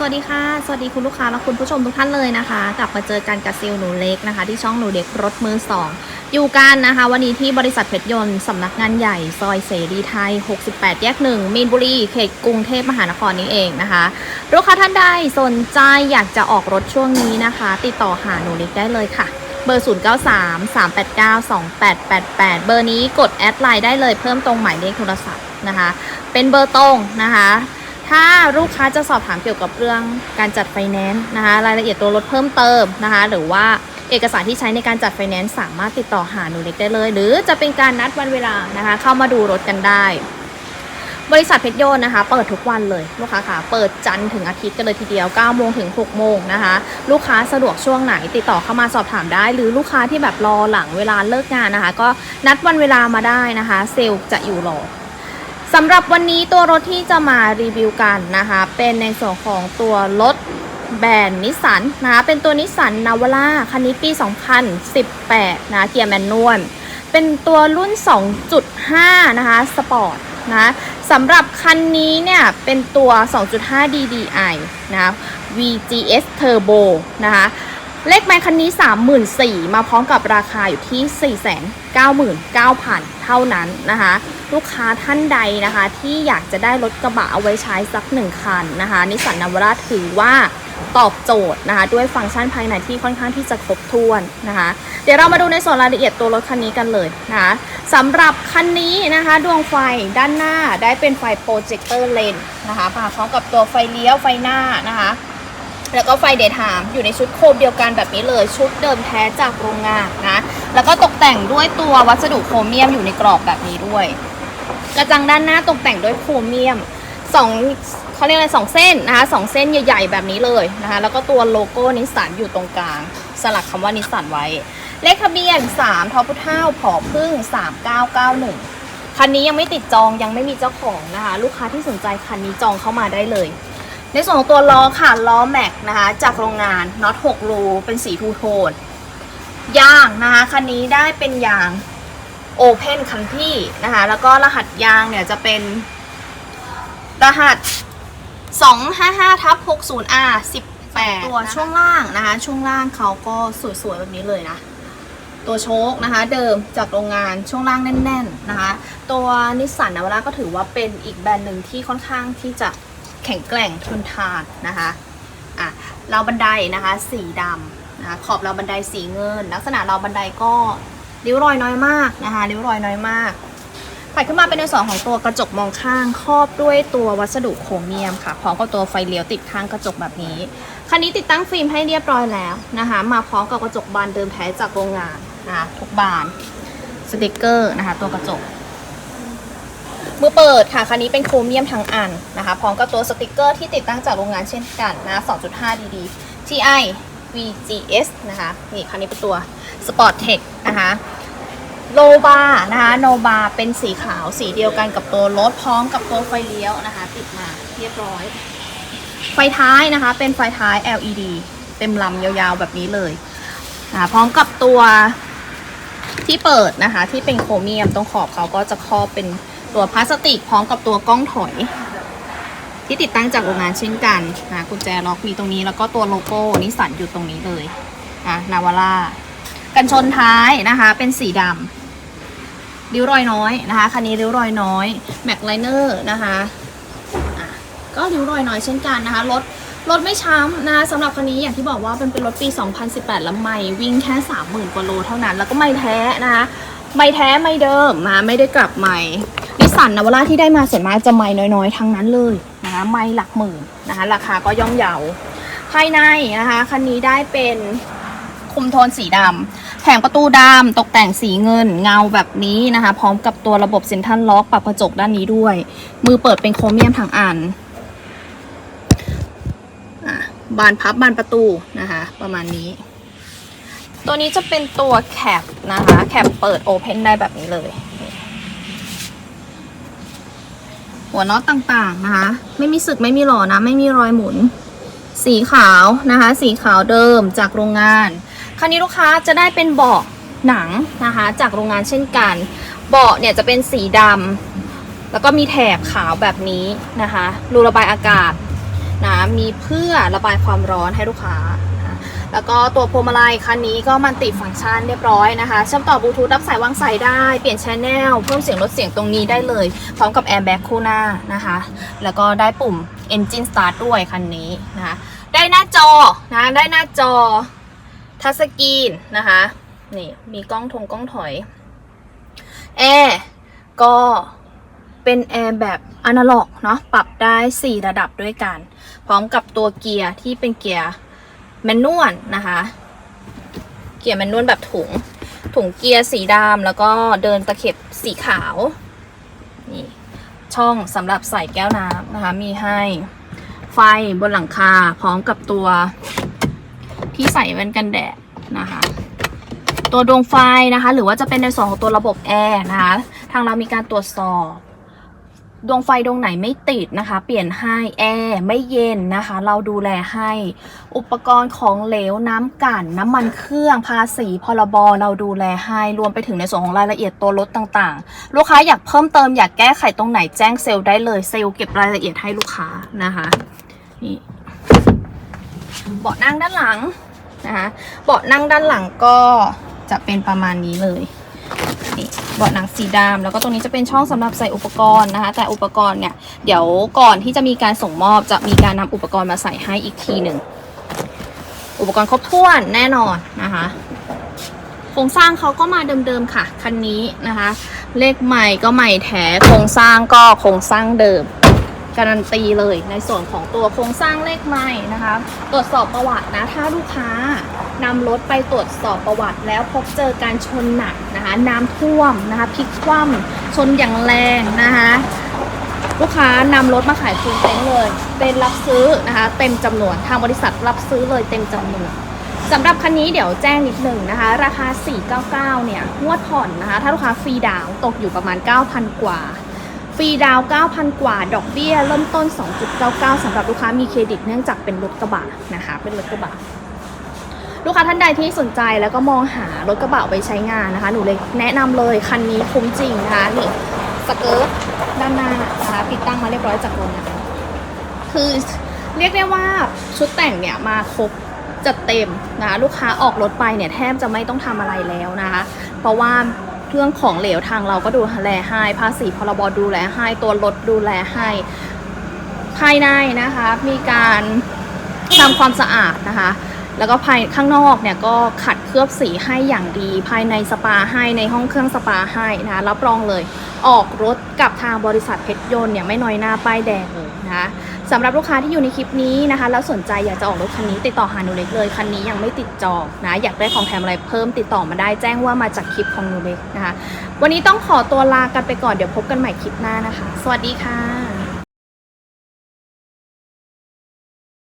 สวัสดีค่ะ สวัสดีคุณลูกค้าและคุณผู้ชมทุกท่านเลยนะคะ กลับมาเจอกันกับซิลหนูเล็กนะคะ ที่ช่องหนูเด็กรถมือสองอยู่กันนะคะ วันนี้ที่บริษัทเพชรยนต์สำนักงานใหญ่ ซอยเสรีไทย 68 แยกหนึ่งมีนบุรี เขตกรุงเทพมหานครนี้เองนะคะลูกค้าท่านใดสนใจอยากจะออกรถช่วงนี้นะคะ ติดต่อหาหนูเล็กได้เลยค่ะเบอร์ 093 389 2888 เบอร์นี้กดแอดไลน์ได้เลยเพิ่มตรงหมายเลขโทรศัพท์นะคะ เป็นเบอร์ตรงนะคะ ถ้าลูกค้าจะสอบถามเกี่ยวกับเรื่องการจัดไฟแนนซ์นะคะ รายละเอียดตัวรถเพิ่มเติมนะคะ หรือว่าเอกสารที่ใช้ในการจัดไฟแนนซ์สามารถติดต่อหาหนูเล็กได้เลย หรือจะเป็นการนัดวันเวลานะคะ เข้ามาดูรถกันได้ บริษัทเพชรโยนนะคะ เปิดทุกวันเลยลูกค้าค่ะเปิดจันทร์ถึงอาทิตย์กันเลยทีเดียว9โมงถึง6โมงนะคะ ลูกค้าสะดวกช่วงไหนติดต่อเข้ามาสอบถามได้ หรือลูกค้าที่แบบรอหลังเวลาเลิกงานนะคะ ก็นัดวันเวลามาได้นะคะ เซลล์จะอยู่รอ สำหรับวันนี้ตัวรถที่จะมารีวิวกันนะคะ เป็นในส่วนของตัวรถแบรนด์นิสสันนะคะเป็นตัวนิสสันนาวาร่าคันนี้ปี 2018 นะเกียร์แมนนวลเป็นตัวรุ่น 2.5 นะคะสปอร์ตนะสำหรับคันนี้เนี่ย เป็นตัว 2.5 DDI นะ VGS Turbo นะคะเลขไมค์คันนี้ 34,000มาพร้อมกับราคาอยู่ที่ 499,000 เท่านั้นนะคะ ลูกค้าท่านใดนะคะ ที่อยากจะได้รถกระบะเอาไว้ใช้สักหนึ่งคันนะคะนิสสันนาวาร่าถือว่าตอบโจทย์นะคะ ด้วยฟังก์ชันภายในที่ค่อนข้างที่จะครบถ้วนนะคะ เดี๋ยวเรามาดูในส่วนรายละเอียดตัวรถคันนี้กันเลยนะคะสำหรับคันนี้นะคะ ดวงไฟด้านหน้าได้เป็นไฟโปรเจคเตอร์เลนนะคะมาพร้อมกับตัวไฟเลี้ยวไฟหน้านะคะแล้วก็ไฟเดย์ไทม์อยู่ในชุดโคมเดียวกันแบบนี้เลย ชุดเดิมแท้จากโรงงานนะ แล้วก็ตกแต่งด้วยตัววัสดุโครเมียมอยู่ในกรอบแบบนี้ด้วย กระจังด้านหน้าตกแต่งด้วยโครเมียมสองเขาเรียกอะไรสองเส้นนะคะสองเส้นใหญ่ๆแบบนี้เลยนะคะแล้วก็ตัวโลโก้นิสสันอยู่ตรงกลาง สลักคำว่านิสสันไว้ เลขทะเบียน3ทอพุเท่าผอพึ่ง 3991 คันนี้ยังไม่ติดจองยังไม่มีเจ้าของนะคะลูกค้าที่สนใจคันนี้จองเข้ามาได้เลย ในส่วนของตัวล้อค่ะล้อแม็กนะคะจากโรงงานน็อต6รูเป็นสีทูโทนยางนะคะคันนี้ได้เป็นยาง โอเพนคันที่นะคะ แล้วก็รหัสยางเนี่ยจะเป็นรหัส 255ทับ 60 R 18 ตัวช่วงล่างนะคะ ช่วงล่างเขาก็สวยๆแบบนี้เลยนะ ตัวโชคนะคะ เดิมจากโรงงานช่วงล่างแน่น ๆนะคะ ตัวนิสสันนาวาร่าก็ถือว่าเป็นอีกแบรนด์หนึ่งที่ค่อนข้างที่จะแข็งแกร่งทนทานนะคะอะราวบันไดนะคะ สีดำนะคะขอบราวบันไดสีเงิน ลักษณะราวบันไดก็ ริ้วรอยน้อยมากนะคะริ้วรอยน้อยมากถัดขึ้นมาเป็นในส่วนของตัวกระจกมองข้างครอบด้วยตัววัสดุโครเมียมค่ะพร้อมกับตัวไฟเลี้ยวติดข้างกระจกแบบนี้คันนี้ติดตั้งฟิล์มให้เรียบร้อยแล้วนะคะมาพร้อมกับกระจกบานเดิมแท้จากโรงงานนะคะทุกบานสติกเกอร์นะคะตัวกระจกมือเปิดค่ะคันนี้เป็นโครเมียมทั้งอันนะคะพร้อมกับตัวสติกเกอร์ที่ติดตั้งจากโรงงานเช่นกันนะ 2.5 DD TI VGS นะคะนี่คันนี้เป็นตัว Sport Tech นะคะโลบานะคะโนบาเป็นสีขาวสีเดียวกันกับตัวรถพร้อมกับตัวไฟเลี้ยวนะคะ ติดมาเรียบร้อย ไฟท้ายนะคะ เป็นไฟท้าย LED เต็มลำยาวๆแบบนี้เลยอ่าพร้อมกับตัวที่เปิดนะคะ ที่เป็นโครเมียมตรงขอบเขาก็จะครอบเป็นตัวพลาสติก พร้อมกับตัวกล้องถอย ที่ติดตั้งจากโรงงานเช่นกันนะกุญแจล็อกมีตรงนี้แล้วก็ตัวโลโก้นิสสันอยู่ตรงนี้เลยนะนาวาร่า กันชนท้ายนะคะ เป็นสีดำริ้วรอยน้อยนะคะคันนี้ริ้วรอยน้อยแม็กไลเนอร์นะคะะก็ริ้วรอยน้อยเช่นกันนะคะรถรถไม่ช้ำนะคะสำหรับคันนี้อย่างที่บอกว่าเป็นเป็นรถปี 2018 แล้วไม่วิ่งแค่ 30,000กว่าโลเท่านั้น แล้วก็ไม่แท้นะคะไม่แท้ไม่เดิมนะไม่ได้กลับใหม่นิสสันนาวาร่าที่ได้มาส่วนมากจะไม่น้อยๆ ทั้งนั้นเลยนะคะไม่หลักหมื่นนะคะราคาก็ย่อมเยาภายในนะคะคันนี้ได้เป็น คุมโทนสีดำแผงประตูดำตกแต่งสีเงินเงาแบบนี้นะคะ พร้อมกับตัวระบบเซ็นทรัลล็อกปรับกระจกด้านนี้ด้วย มือเปิดเป็นโครเมียมทั้งอันอะบานพับบานประตูนะคะ ประมาณนี้ ตัวนี้จะเป็นตัวแคปนะคะ แคปเปิดโอเพนได้แบบนี้เลย หัวน็อตต่างๆนะคะ ไม่มีสึกไม่มีหล่อนะ ไม่มีรอยหมุน สีขาวนะคะ สีขาวเดิมจากโรงงาน คันนี้ลูกค้าจะได้เป็นเบาะหนังนะคะ จากโรงงานเช่นกัน เบาะเนี่ยจะเป็นสีดำแล้วก็มีแถบขาวแบบนี้นะคะ รูระบายอากาศนะมีเพื่อระบายความร้อนให้ลูกค้านะแล้วก็ตัวพวงมาลัยคันนี้ก็มันติดฟังก์ชันเรียบร้อยนะคะเชื่อมต่อบลูทูธรับสายวางสายได้ เปลี่ยนชแนลเพิ่มเสียงลดเสียงตรงนี้ได้เลย พร้อมกับแอร์แบ็กคู่หน้านะคะ แล้วก็ได้ปุ่ม Engine Start ด้วยคันนี้นะคะ ได้หน้าจอนะ ได้หน้าจอ ทัชสกรีนนะคะ นี่มีกล้องทงกล้องถอย แอร์ก็เป็นแอร์แบบอนาล็อกเนาะปรับได้ 4 ระดับด้วยกัน พร้อมกับตัวเกียร์ที่เป็นเกียร์แมนนวลนะคะ เกียร์แมนนวลแบบถุง ถุงเกียร์สีดำแล้วก็เดินตะเข็บสีขาว นี่ช่องสำหรับใส่แก้วน้ำนะคะ มีให้ไฟบนหลังคาพร้อมกับตัว ที่ใส่แว่นกันแดดนะคะ ตัวดวงไฟนะคะ หรือว่าจะเป็นในส่วนของตัวระบบแอร์นะคะ ทางเรามีการตรวจสอบดวงไฟดวงไหนไม่ติดนะคะ เปลี่ยนให้แอร์ไม่เย็นนะคะ เราดูแลให้ อุปกรณ์ของเหลวน้ำกันน้ำมันเครื่องภาษีพรบเราดูแลให้รวมไปถึงในส่วนของรายละเอียดตัวรถต่างๆ ลูกค้าอยากเพิ่มเติมอยากแก้ไขตรงไหนแจ้งเซลล์ได้เลยเซลล์เก็บรายละเอียดให้ลูกค้านะคะนี่เบาะนั่งด้านหลัง นะคะเบาะนั่งด้านหลังก็จะเป็นประมาณนี้เลยเบาะหนังสีดำแล้วก็ตรงนี้จะเป็นช่องสำหรับใส่อุปกรณ์นะคะ แต่อุปกรณ์เนี่ยเดี๋ยวก่อนที่จะมีการส่งมอบจะมีการนำอุปกรณ์มาใส่ให้อีกทีหนึ่งอุปกรณ์ครบถ้วนแน่นอนนะคะโครงสร้างเขาก็มาเดิมๆค่ะคันนี้นะคะ เลขใหม่ก็ใหม่แท้โครงสร้างก็โครงสร้างเดิม การันตีเลยในส่วนของตัวโครงสร้างเลขใหม่นะคะ ตรวจสอบประวัตินะ ถ้าลูกค้านำรถไปตรวจสอบประวัติแล้วพบเจอการชนหนักนะคะน้ำท่วมนะคะพลิกคว่ำชนอย่างแรงนะคะลูกค้านำรถมาขายคืนเต็นเลยเป็นรับซื้อนะคะ เต็มจำนวนทางบริษัทรับซื้อเลยเต็มจำนวนสำหรับคันนี้เดี๋ยวแจ้งนิดหนึ่งนะคะ ราคา 499 เนี่ยงวดผ่อนนะคะ ถ้าลูกค้าฟรีดาวน์ตกอยู่ประมาณ 9,000 กว่า ฟรีดาว 9,000 กว่า ดอกเบี้ย เริ่มต้น 2.99สำหรับลูกค้ามีเครดิตเนื่องจากเป็นรถกระบะนะคะ เป็นรถกระบะ ลูกค้าท่านใดที่สนใจแล้วก็มองหารถกระบะไปใช้งานนะคะ หนูเลยแนะนำเลยคันนี้คุ้มจริงนะคะนี่สเกิร์ตด้านหน้านะคะติดตั้งมาเรียบร้อยจากโรงงานคือเรียกได้ว่าชุดแต่งเนี่ยมาครบจัดเต็มนะคะลูกค้าออกรถไปเนี่ยแทบจะไม่ต้องทำอะไรแล้วนะคะ เพราะว่า เรื่องของเหลวทางเราก็ดูแลให้ภาษีพรบดูแลให้ตัวรถดูแลให้ภายในนะคะ มีการทำความสะอาดนะคะ แล้วก็ภายข้างนอกเนี่ยก็ขัดเคลือบสีให้อย่างดี ภายในสปาให้ในห้องเครื่องสปาให้นะรับรองเลย ออกรถกับทางบริษัทเพชรยนต์เนี่ยไม่น้อยหน้าป้ายแดงเลยนะคะสำหรับลูกค้าที่อยู่ในคลิปนี้นะคะ แล้วสนใจอยากจะออกรถคันนี้ติดต่อหาหนูเล็กเลยคันนี้ยังไม่ติดจองนะอยากได้ของแถมอะไรเพิ่มติดต่อมาได้แจ้งว่ามาจากคลิปของหนูเล็กนะคะ วันนี้ต้องขอตัวลากันไปก่อนเดี๋ยวพบกันใหม่คลิปหน้านะคะ สวัสดีค่ะ